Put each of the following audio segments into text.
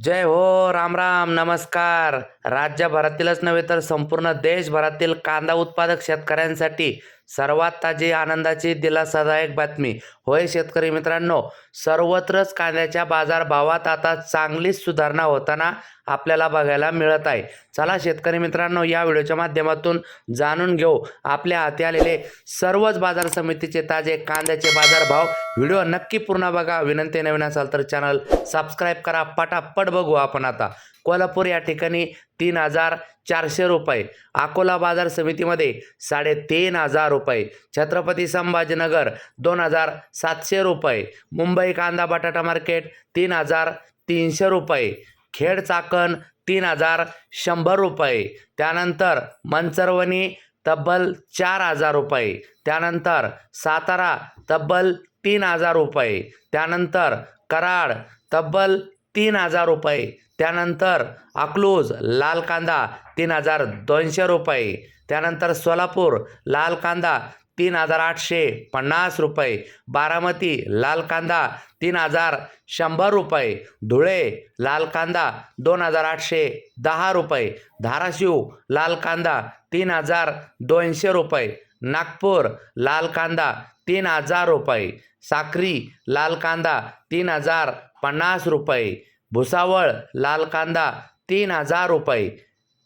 जय हो राम राम नमस्कार. राज्यभरातीलच नव्हे तर संपूर्ण देशभरातील कांदा उत्पादक शेतकऱ्यांसाठी सर्वात ताजी आनंदाची दिलासादायक बातमी. होय शेतकरी मित्रांनो सर्वत्रच कांद्याच्या बाजारभावात आता चांगलीच सुधारणा होताना आपल्याला बघायला मिळत आहे. चला शेतकरी मित्रांनो या व्हिडिओच्या माध्यमातून जाणून घेऊ. आपल्या हाती आलेले सर्वच बाजार समितीचे ताजे कांद्याचे बाजारभाव. व्हिडिओ नक्की पूर्ण बघा. विनंती नवीन असाल तर चॅनल सबस्क्राईब करा. पटापट बघू आपण आता. कोल्हापूर या ठिकाणी तीन हजार चारशे रुपये. अकोला बाजार समितीमध्ये साडेतीन हजार रुपये. छत्रपती संभाजीनगर दोन हजार सातशे रुपये. मुंबई कांदा बटाटा मार्केट तीन हजार तीनशे रुपये. खेड चाकण तीन हजार शंभर रुपये. त्यानंतर मंचरवणी तब्बल चार हजार रुपये. त्यानंतर सातारा तब्बल तीन हजार रुपये. त्यानंतर कराड तब्बल तीन हजार रुपये. त्यानंतर अकलूज लाल कांदा तीन हजार दोनशे रुपये. त्यानंतर सोलापूर लाल कांदा तीन हजार आठशे पन्नास रुपये. बारामती लाल कांदा तीन हजार शंभर रुपये. धुळे लाल कांदा दोन हजार आठशे दहा रुपये. धाराशिव लाल कांदा तीन हजार दोनशे रुपये. नागपूर लाल कांदा तीन हजार रुपये. साक्री लाल कांदा तीन हजार पन्नास रुपये. भुसावळ लाल कांदा तीन हजार रुपये.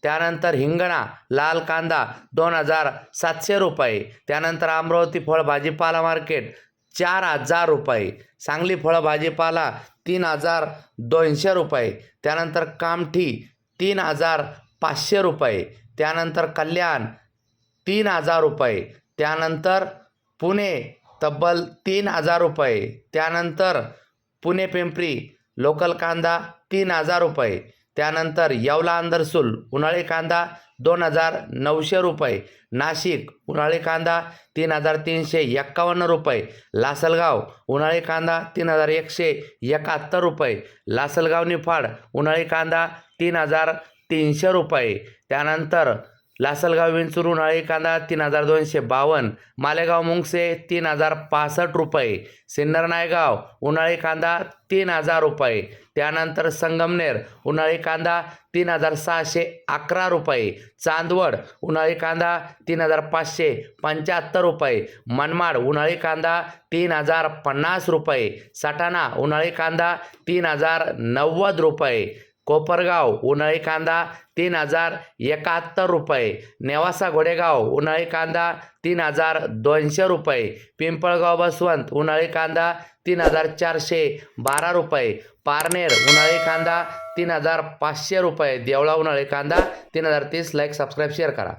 त्यानंतर हिंगणा लाल कांदा दोन हजार सातशे रुपये. त्यानंतर अमरावती फळ भाजीपाला मार्केट चार हजार रुपये. सांगली फळ भाजीपाला तीन हजार दोनशे रुपये. त्यानंतर कामठी तीन हजार पाचशे रुपये. त्यानंतर कल्याण तीन हजार रुपये. त्यानंतर पुणे तब्बल तीन हजार रुपये. त्यानंतर पुणे पिंपरी लोकल कांदा तीन हजार रुपये. त्यानंतर येवला अंदरसूल उन्हाळी कांदा दोन हजार नऊशे रुपये. नाशिक उन्हाळी कांदा तीन हजार तीनशे एक्कावन्न रुपये. लासलगाव उन्हाळी कांदा तीन हजार एकशे एकाहत्तर रुपये. लासलगाव निफाड उन्हाळी कांदा तीन हजार तीनशे रुपये. त्यानंतर लासलगाव विंचूर उन्हाळी कांदा तीन हजार दोनशे बावन्न मालेगाव मुंगसे तीन हजार पासष्ट रुपये सिन्नर नायगाव उन्हाळी कांदा तीन हजार रुपये त्यानंतर संगमनेर उन्हाळी कांदा तीन हजार सहाशे अकरा रुपये चांदवड उन्हाळी कांदा तीन हजार पाचशे पंच्याहत्तर रुपये मनमाड उन्हाळी कांदा तीन हजार पन्नास रुपये सटाणा उन्हाळी कांदा तीन हजार नव्वद रुपये कोपरगाव उन्हाळी कांदा तीन हजार एकाहत्तर रुपये. नेवासा घोडेगाव उन्हाळी कांदा तीन हजार दोनशे रुपये. पिंपळगाव बसवंत उन्हाळी कांदा तीन हजार चारशे बारा रुपये. पारनेर उन्हाळी कांदा तीन हजार पाचशे रुपये. देवळा उन्हाळी कांदा तीन हजार तीस. लाईक सबस्क्राईब शेअर करा.